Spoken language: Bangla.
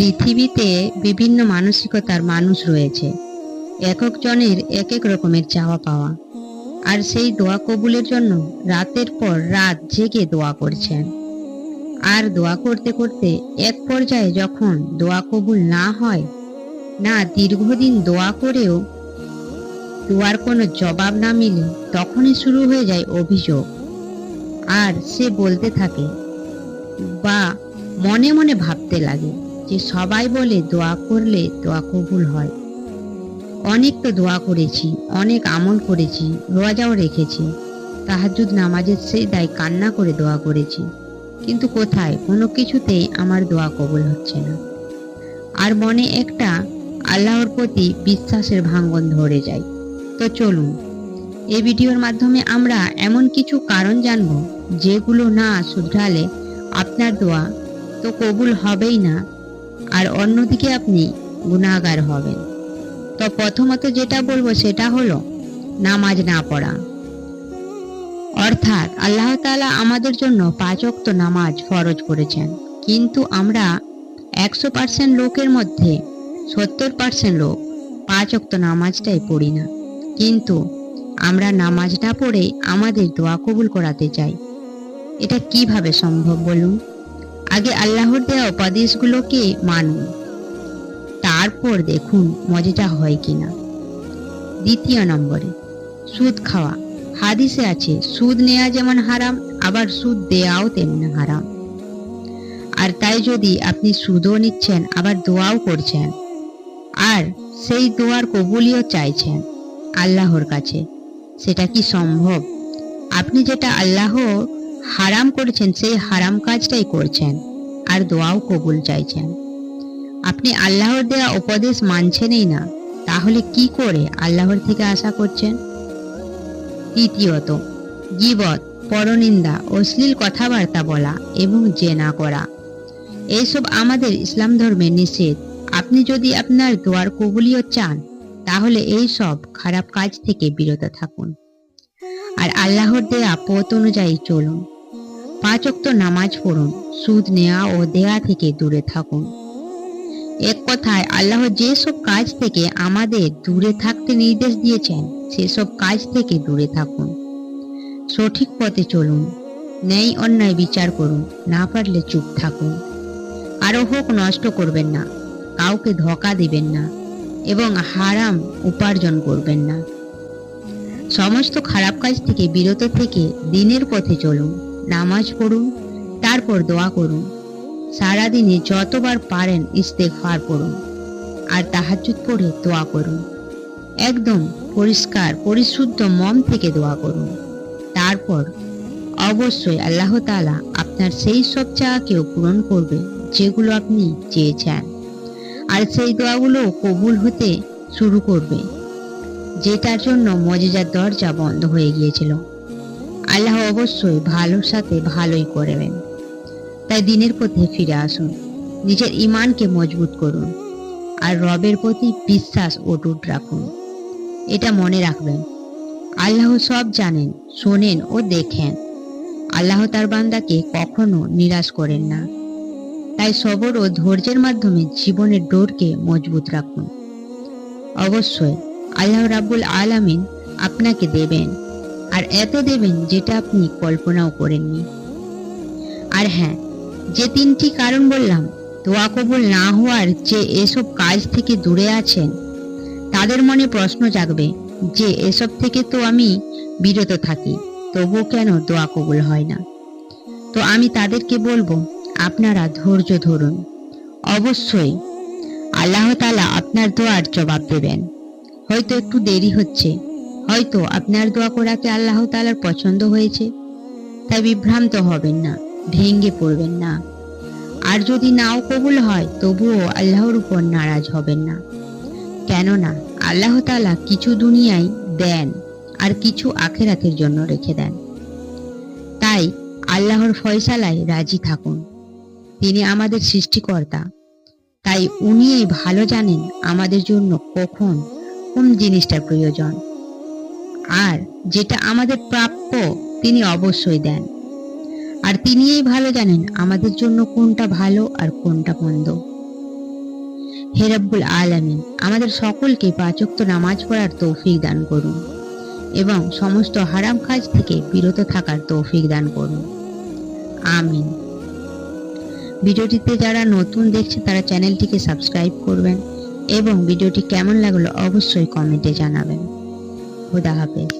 পৃথিবীতে বিভিন্ন মানসিকতার মানুষ রয়েছে। এক একজনের এক এক রকমের চাওয়া পাওয়া। আর সেই দোয়া কবুলের জন্য রাতের পর রাত জেগে দোয়া করছেন। আর দোয়া করতে করতে এক পর্যায়ে যখন দোয়া কবুল না হয়, না দীর্ঘদিন দোয়া করেও দোয়ার কোনো জবাব না মিলে তখনই শুরু হয়ে যায় অভিযোগ। আর সে বলতে থাকে, বা, মনে মনে ভাবতে লাগে। যে সবাই বলে দোয়া করলে দোয়া কবুল হয়। অনেক তো দোয়া করেছি, অনেক আমল করেছি, রোজাও রেখেছি। তাহাজুদ নামাজের সেই দায় কান্না করে দোয়া করেছি। কিন্তু কোথায়? কোনো কিছুতেই আমার দোয়া কবুল হচ্ছে না। আর মনে একটা আল্লাহর প্রতি বিশ্বাসের ভাঙ্গন ধরে যায়। তো চলুন এই ভিডিওর মাধ্যমে আমরা এমন কিছু কারণ জানব, যেগুলো না শুধরালে আপনার দোয়া তো কবুল হবেই না। আর অন্যদিকে আপনি গুণাগার হবেন। তো প্রথমত যেটা বলব সেটা হলো নামাজ না পড়া। অর্থাৎ আল্লাহ তাআলা আমাদের জন্য পাঁচ ওয়াক্ত নামাজ ফরজ করেছেন। কিন্তু আমরা একশো পার্সেন্ট লোকের মধ্যে সত্তর পার্সেন্ট লোক পাঁচ ওয়াক্ত নামাজটাই পড়ি না। কিন্তু আমরা নামাজ না পড়ে আমাদের দোয়া কবুল করাতে চাই। এটা কীভাবে সম্ভব বলুন? আগে আল্লাহর দেওয়া উপদেশগুলোকে মানুন তারপর দেখুন মজাটা হয় কিনা। দ্বিতীয় নম্বরে, সুদ খাওয়া। হাদিসে আছে, সুদ নেওয়া যেমন হারাম, আবার সুদ দেওয়াও তেমনি হারাম। আর তাই যদি আপনি সুদও নিচ্ছেন, আবার দোয়াও করছেন, আর সেই দোয়ার কবুলিও চাইছেন আল্লাহর কাছে, সেটা কি সম্ভব? আপনি যেটা আল্লাহ হারাম করেছেন, সেই হারাম কাজটাই করছেন আর দোয়াও কবুল চাইছেন। আপনি আল্লাহর দেওয়া উপদেশ মানছেনই না, তাহলে কি করে আল্লাহর থেকে আশা করছেন? তৃতীয়ত, গিবত, পরনিন্দা, অশ্লীল কথাবার্তা বলা এবং জেনা করা। এইসব আমাদের ইসলাম ধর্মে নিষেধ। আপনি যদি আপনার দোয়ার কবুলিও চান, তাহলে এই সব খারাপ কাজ থেকে বিরত থাকুন। আর আল্লাহর দেয়া পথ অনুযায়ী চলুন। পাঁচ অক্ত নামাজ পড়ুন, সুদ নেওয়া ও দেয়া থেকে দূরে থাকুন। এক কথায়, আল্লাহ যেসব কাজ থেকে আমাদের দূরে থাকতে নির্দেশ দিয়েছেন, সেসব কাজ থেকে দূরে থাকুন। সঠিক পথে চলুন, ন্যায় অন্যায় বিচার করুন, না পারলে চুপ থাকুন। আরও হোক নষ্ট করবেন না, কাউকে ধোকা দিবেন না, এবং হারাম উপার্জন করবেন না। সমস্ত খারাপ কাজ থেকে বিরত থেকে দিনের পথে চলুন। নামাজ পড়ুন, তারপর দোয়া করুন। সারাদিনে যতবার পারেন ইস্তেগফার করুন আর তাহাজ্জুদ পড়ে দোয়া করুন। একদম পরিষ্কার, পরিশুদ্ধ মন থেকে দোয়া করুন। তারপর অবশ্যই আল্লাহ তাআলা আপনার সেই সব চাওয়াকেও পূরণ করবে যেগুলো আপনি চেয়েছেন। আর সেই দোয়াগুলো কবুল হতে শুরু করবে, যেটার জন্য মজেজার দরজা বন্ধ হয়ে গিয়েছিল। আল্লাহ অবশ্যই ভালোর সাথে ভালোই করবেন। তাই দিনের পথে ফিরে আসুন, নিজের ইমানকে মজবুত করুন, আর রবের প্রতি বিশ্বাস অটুট রাখুন। এটা মনে রাখবেন, আল্লাহ সব জানেন, শোনেন ও দেখেন। আল্লাহ তার বান্দাকে কখনো নিরাশ করেন না। তাই সবর ও ধৈর্যের মাধ্যমে জীবনের ডোরকে মজবুত রাখুন। অবশ্যই আল্লাহ রাব্বুল আলামিন আপনাকে দেবেন। আর এত দেবেন যেটা আপনি কল্পনাও করেননি। আর হ্যাঁ যে তিনটি কারণ বললাম, দোয়া কবুল না হওয়ার যে এসব কাজ থেকে দূরে আছেন, তাদের মনে প্রশ্ন জাগবে যে এসব থেকে তো আমি বিরত থাকি, তবুও কেন দোয়া কবুল হয় না? তো আমি তাদেরকে বলব, আপনারা ধৈর্য ধরুন। অবশ্যই, আল্লাহ তালা আপনার দোয়ার জবাব দেবেন। হয়তো একটু দেরি হচ্ছে হয়তো আপনার দোয়া করাকে আল্লাহ তালার পছন্দ হয়েছে। তাই বিভ্রান্ত হবেন না ভেঙ্গে পড়বেন না। আর যদি নাও কবুল হয়, তবুও আল্লাহর উপর নারাজ হবেন না। কেননা আল্লাহ তালা কিছু দুনিয়ায় দেন আর কিছু আখেরাতের জন্য রেখে দেন। তাই আল্লাহর ফয়সালায় রাজি থাকুন। তিনি আমাদের সৃষ্টিকর্তা। তাই উনি ভালো জানেন আমাদের জন্য কখন কোন জিনিসটার প্রয়োজন। আর যেটা আমাদের প্রাপ্য, তিনি অবশ্যই দেন। আর তিনিই ভালো জানেন আমাদের জন্য কোনটা ভালো আর কোনটা মন্দ। হে রব্বুল আলামিন, আমাদের সকলকে পাচক্ত নামাজ পড়ার তৌফিক দান করুন এবং সমস্ত হারাম কাজ থেকে বিরত থাকার তৌফিক দান করুন। আমিন। ভিডিওটিতে যারা নতুন দেখছে, তারা চ্যানেলটিকে সাবস্ক্রাইব করবেন এবং ভিডিওটি কেমন লাগল অবশ্যই কমেন্টে জানাবেন। খুদা হাফেজ